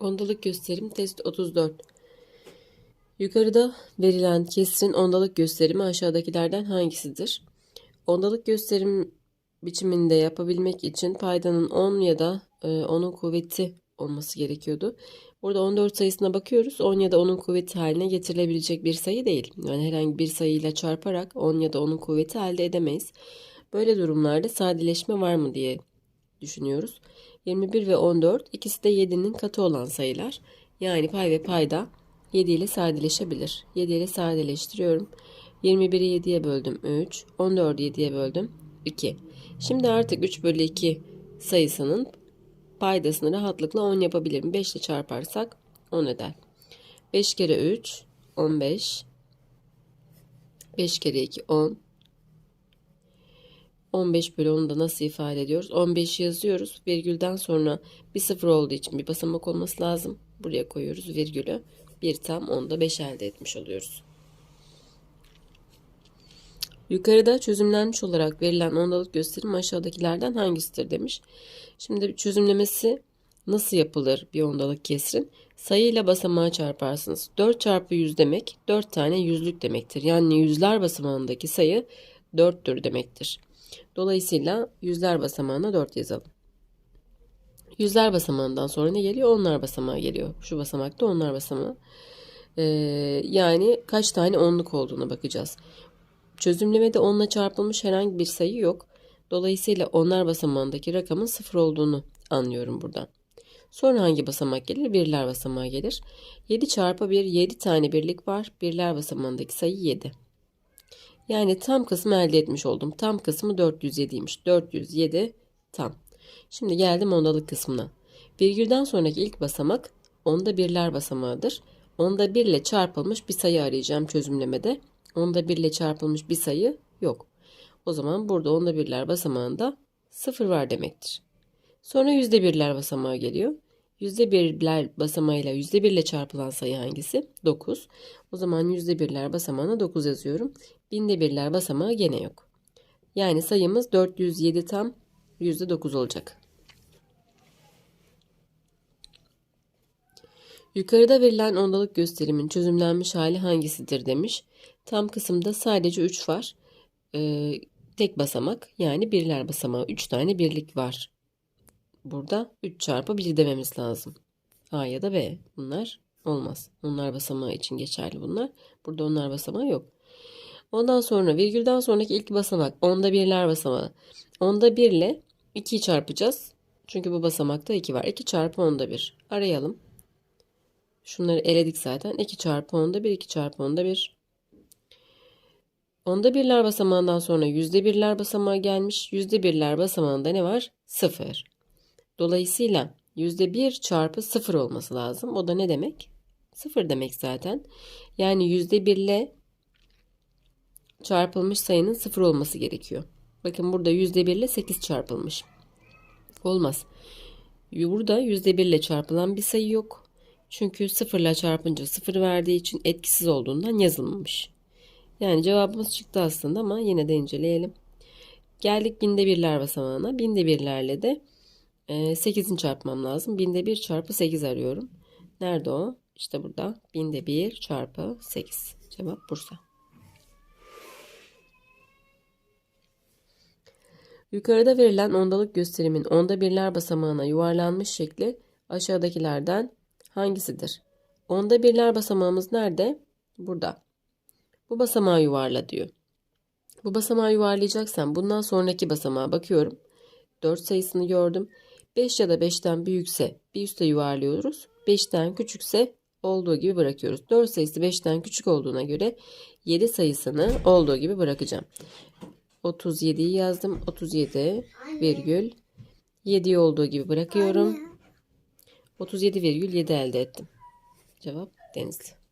Ondalık gösterim test 34. Yukarıda verilen kesrin ondalık gösterimi aşağıdakilerden hangisidir? Ondalık gösterim biçiminde yapabilmek için paydanın 10 ya da e, 10'un kuvveti olması gerekiyordu. Burada 14 sayısına bakıyoruz. 10 ya da 10'un kuvveti haline getirilebilecek bir sayı değil. Yani herhangi bir sayıyla çarparak 10 ya da 10'un kuvveti elde edemeyiz. Böyle durumlarda sadeleşme var mı diye düşünüyoruz. 21 ve 14 ikisi de 7'nin katı olan sayılar. Yani pay ve payda 7 ile sadeleşebilir. 7 ile sadeleştiriyorum. 21'i 7'ye böldüm 3. 14'ü 7'ye böldüm 2. Şimdi artık 3 bölü 2 sayısının paydasını rahatlıkla 10 yapabilirim. 5 ile çarparsak 10 eder. 5 kere 3 15. 5 kere 2 10. 15 bölü 10'u da nasıl ifade ediyoruz? 15 yazıyoruz. Virgülden sonra bir sıfır olduğu için bir basamak olması lazım. Buraya koyuyoruz virgülü. Bir tam 10'da 5 elde etmiş oluyoruz. Yukarıda çözümlenmiş olarak verilen ondalık gösterim aşağıdakilerden hangisidir demiş. Şimdi çözümlemesi nasıl yapılır bir ondalık kesrin? Sayıyla basamağı çarparsınız. 4 çarpı 100 demek 4 tane yüzlük demektir. Yani yüzler basamağındaki sayı 4'tür demektir. Dolayısıyla yüzler basamağına 4 yazalım. Yüzler basamağından sonra ne geliyor? Onlar basamağı geliyor. Şu basamakta onlar basamağı. Ee, yani kaç tane onluk olduğuna bakacağız. Çözümlemede onla çarpılmış herhangi bir sayı yok. Dolayısıyla onlar basamağındaki rakamın sıfır olduğunu anlıyorum buradan. Sonra hangi basamak gelir? Birler basamağı gelir. 7 çarpı 1 7 tane birlik var. Birler basamağındaki sayı 7. Yani tam kısmı elde etmiş oldum. Tam kısmı 407'ymiş. 407 tam. Şimdi geldim ondalık kısmına. Virgülden sonraki ilk basamak onda birler basamağıdır. Onda 1 ile çarpılmış bir sayı arayacağım çözümlemede. Onda 1 ile çarpılmış bir sayı yok. O zaman burada onda birler basamağında 0 var demektir. Sonra yüzde birler basamağı geliyor. Yüzde birler basamağıyla yüzde bir ile çarpılan sayı hangisi? 9. O zaman yüzde birler basamağına 9 yazıyorum. Binde birler basamağı gene yok. Yani sayımız 407 tam yüzde 9 olacak. Yukarıda verilen ondalık gösterimin çözümlenmiş hali hangisidir demiş. Tam kısımda sadece 3 var. Ee, tek basamak yani birler basamağı 3 tane birlik var. Burada 3 çarpı 1 dememiz lazım. A ya da B. Bunlar olmaz. Onlar basamağı için geçerli bunlar. Burada onlar basamağı yok. Ondan sonra virgülden sonraki ilk basamak onda birler basamağı. Onda 1 ile 2'yi çarpacağız. Çünkü bu basamakta 2 var. 2 çarpı onda 1. Arayalım. Şunları eledik zaten. 2 çarpı onda 1, 2 çarpı onda 1. Onda birler basamağından sonra yüzde birler basamağı gelmiş. Yüzde birler basamağında ne var? 0. Dolayısıyla yüzde bir çarpı 0 olması lazım. O da ne demek? 0 demek zaten. Yani yüzde birle çarpılmış sayının 0 olması gerekiyor. Bakın burada yüzde birle 8 çarpılmış. Olmaz. Burada yüzde birle çarpılan bir sayı yok. Çünkü sıfırla çarpınca sıfır verdiği için etkisiz olduğundan yazılmamış. Yani cevabımız çıktı aslında ama yine de inceleyelim. Geldik binde birler basamağına. Binde birlerle de 8'in çarpmam lazım. Binde 1 çarpı 8 arıyorum. Nerede o? İşte burada. Binde 1 çarpı 8. Cevap Bursa. Yukarıda verilen ondalık gösterimin onda birler basamağına yuvarlanmış şekli aşağıdakilerden hangisidir? Onda birler basamağımız nerede? Burada. Bu basamağı yuvarla diyor. Bu basamağı yuvarlayacaksam bundan sonraki basamağa bakıyorum. 4 sayısını gördüm. 5 ya da 5'ten büyükse bir üste yuvarlıyoruz. 5'ten küçükse olduğu gibi bırakıyoruz. 4 sayısı 5'ten küçük olduğuna göre 7 sayısını olduğu gibi bırakacağım. 37'yi yazdım. 37 virgül 7'yi olduğu gibi bırakıyorum. 37 virgül 7 elde ettim. Cevap Denizli.